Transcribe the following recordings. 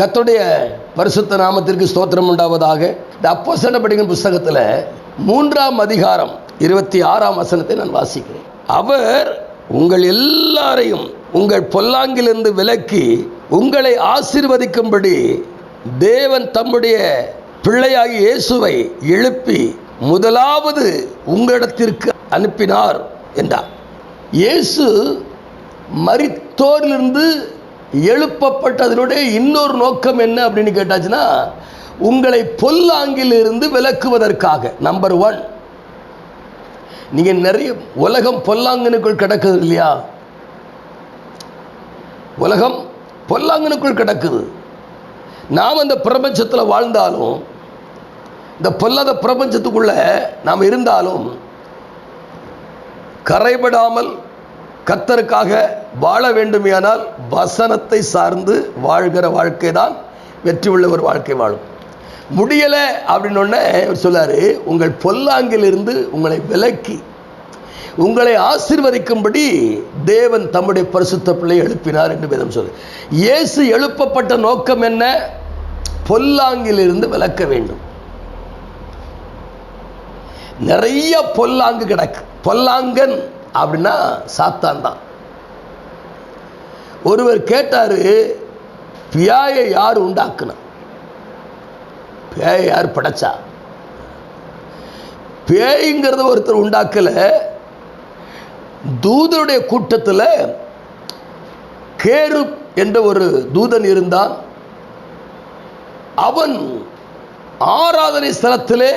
கத்துடைய பரிசுத்த நாமத்திற்கு ஸ்தோத்திரம் உண்டாவதாக. இந்த அப்போ படிக்கிற புஸ்தகத்தில் மூன்றாம் அதிகாரம் இருபத்தி ஆறாம் வசனத்தை நான் வாசிக்கிறேன். அவர் உங்கள் எல்லாரையும் உங்கள் பொல்லாங்கிலிருந்து விலக்கி உங்களை ஆசீர்வதிக்கும்படி தேவன் தம்முடைய பிள்ளையாகி இயேசுவை எழுப்பி முதலாவது உங்களிடத்திற்கு அனுப்பினார் என்றார். இயேசு மரித்தோரிலிருந்து எழுப்பப்பட்டதனுடைய இன்னொரு நோக்கம் என்ன அப்படின்னு கேட்டாச்சுன்னா உங்களை பொல்லாங்கிலிருந்து விலக்குவதற்காக. நம்பர் ஒன் நீங்கள் நிறைய உலகம் பொல்லாங்கனுக்குள் கிடக்குது இல்லையா? உலகம் பொல்லாங்கனுக்குள் கிடக்குது. நாம் அந்த பிரபஞ்சத்தில் வாழ்ந்தாலும் இந்த பொல்லாத பிரபஞ்சத்துக்குள்ள நாம் இருந்தாலும் கரைபடாமல் கத்தருக்காக வாழ வேண்டுமையானால் வசனத்தை சார்ந்து வாழ்கிற வாழ்க்கை தான் வெற்றி உள்ள ஒரு வாழ்க்கை வாழும். முடியலை அப்படின்னு ஒன்று சொல்லாரு உங்கள் பொல்லாங்கிலிருந்து உங்களை விலக்கி உங்களை ஆசிர்வதிக்கும்படி தேவன் தம்முடைய பரிசுத்த பிள்ளை எழுப்பினார் என்று வேதம் சொல்லு இயேசு எழுப்பப்பட்ட நோக்கம் என்ன? பொல்லாங்கிலிருந்து விலக்க வேண்டும். நிறைய பொல்லாங்கு கிடக்கு. பொல்லாங்கன் அப்படின்னா சாத்தான் தான் ஒருவர் கேட்டாரு பியாயை யார் உண்டாக்குனா? பேயை யார் படைச்சா? பேய்ங்கிறத ஒருத்தர் உண்டாக்கல. தூதருடைய கூட்டத்தில் கேரு என்ற ஒரு தூதன் இருந்தான். அவன் ஆராதனை ஸ்தலத்திலே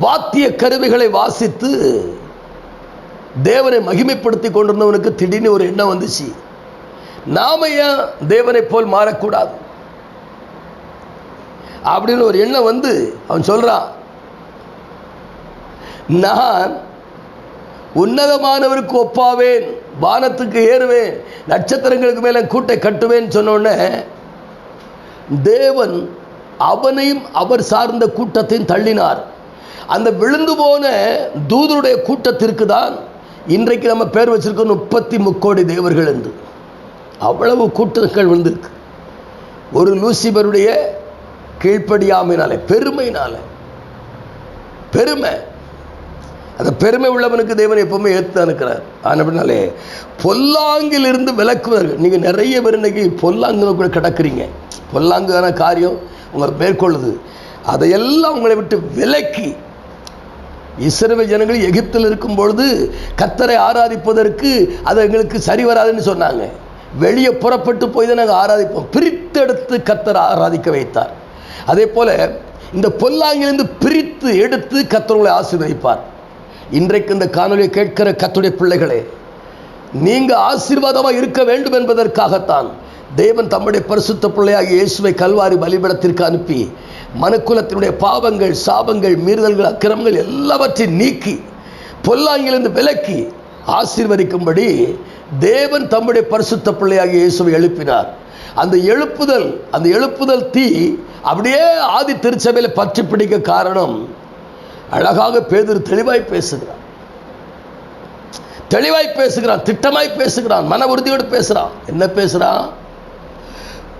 வாத்திய கருவிகளை வாசித்து தேவனை மகிமைப்படுத்தி கொண்டிருந்தவனுக்கு திடீர்னு ஒரு எண்ணம் வந்துச்சு. நாம ஏன் தேவனை போல் மாறக்கூடாது? அப்படின்னு ஒரு எண்ணம் வந்து அவன் சொல்றான். நான் உன்னதமானவருக்கு ஒப்பாவேன் வானத்துக்கு ஏறுவேன் நட்சத்திரங்களுக்கு மேலே கூட்டை கட்டுவேன் சொன்னோடனே தேவன் அவனையும் அவர் சார்ந்த கூட்டத்தையும் தள்ளினார். அந்த விழுந்து போன தூதருடைய கூட்டத்திற்கு தான் இன்றைக்கு நம்ம பேர் வச்சிருக்கோம் முப்பத்தி முக்கோடி தேவர்கள் என்று. அவ்வளவு கூட்டங்கள் வந்திருக்கு ஒரு லூசிபருடைய கீழ்ப்படியாமையினாலே பெருமையினால. பெருமை. அந்த பெருமை உள்ளவனுக்கு தேவன் எப்பவுமே ஏற்று இருக்கிறார். ஆனப்படினாலே பொல்லாங்கிலிருந்து விலக்குவார்கள். நீங்கள் நிறைய பேர் இன்னைக்கு கூட கிடக்குறீங்க. பொல்லாங்கான காரியம் உங்களை மேற்கொள்ளுது. அதையெல்லாம் உங்களை விட்டு விலக்கி இஸ்ரவேல் ஜனங்கள் எகிப்தில் இருக்கும் பொழுது கத்தரை ஆராதிப்பதற்கு அது எங்களுக்கு சரி வராதுன்னு சொன்னாங்க. வெளியே புறப்பட்டு போய் தான் நாங்கள் ஆராதிப்போம். பிரித்தெடுத்து கத்தரை ஆராதிக்க வைத்தார். அதே போல இந்த பொல்லாங்கிலிருந்து பிரித்து எடுத்து கத்தர்களை ஆசீர்வதிப்பார். இன்றைக்கு இந்த காணொலியை கேட்கிற கத்துடைய பிள்ளைகளே நீங்கள் ஆசீர்வாதமாக இருக்க வேண்டும் என்பதற்காகத்தான் தேவன் தம்முடைய பரிசுத்த பிள்ளையாக இயேசுவை கல்வாரி பலிபடத்திற்கு அனுப்பி மனுக்குலத்தினுடைய பாவங்கள் சாபங்கள் மீறுதல்கள் அக்கிரமங்கள் எல்லாவற்றையும் நீக்கி பொல்லாங்கிலிருந்து விலக்கி ஆசீர்வதிக்கும்படி தேவன் தம்முடைய பரிசுத்த பிள்ளையாக இயேசுவை எழுப்பினார். அந்த எழுப்புதல் அந்த எழுப்புதல் தீ அப்படியே ஆதி திருச்சபையில் பற்றி பிடிக்க காரணம் அழகாக பேதர் தெளிவாய் பேசுகிறான். தெளிவாய் பேசுகிறான் திட்டமாய் பேசுகிறான் மன உறுதியோடு பேசுகிறான். என்ன பேசுகிறான்?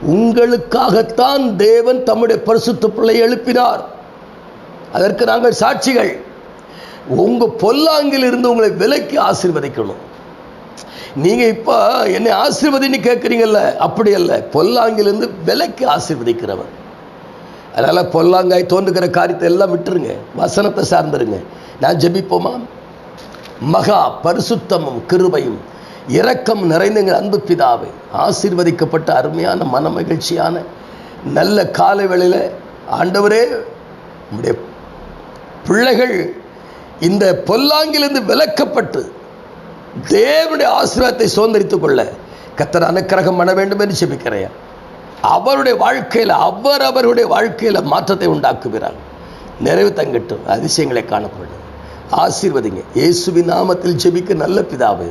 உங்களுக்காகத்தான் தேவன் தம்முடைய பரிசுத்த பிள்ளை எழுப்பினார். அதற்கு நாங்கள் சாட்சிகள். உங்க பொல்லாங்கில் இருந்து உங்களை விலைக்கு ஆசீர்வதிக்கணும். நீங்க இப்ப என்னை ஆசீர்வதின்னு கேட்குறீங்கல்ல அப்படி அல்ல. பொல்லாங்கிலிருந்து விலைக்கு ஆசீர்வதிக்கிறவர் அதனால பொல்லாங்காய் தோன்றுகிற காரியத்தை எல்லாம் விட்டுருங்க. வசனத்தை சார்ந்துருங்க. நான் ஜெபிப்போமா? மகா பரிசுத்தமும் கிருபையும் இரக்கம் நிறைந்த அன்பு பிதாவை ஆசீர்வதிக்கப்பட்ட அருமையான மன மகிழ்ச்சியான நல்ல காலை வேளையில் ஆண்டவரே உம்முடைய பிள்ளைகள் இந்த பொல்லாங்கிலிருந்து விலக்கப்பட்டு தேவனுடைய ஆசீர்வாதத்தை சுதந்திரித்துக் கொள்ள கத்தர் அனுக்கிரகம் பண்ண வேண்டும் என்று செபிக்கிறேன் அவருடைய வாழ்க்கையில் அவர் அவருடைய வாழ்க்கையில் மாற்றத்தை உண்டாக்குகிறார் நிறைவு தங்கட்டும் அதிசயங்களை காணப்படும். ஆசீர்வதிங்க. இயேசுவின் நாமத்தில் ஜெபிக்க நல்ல பிதாவே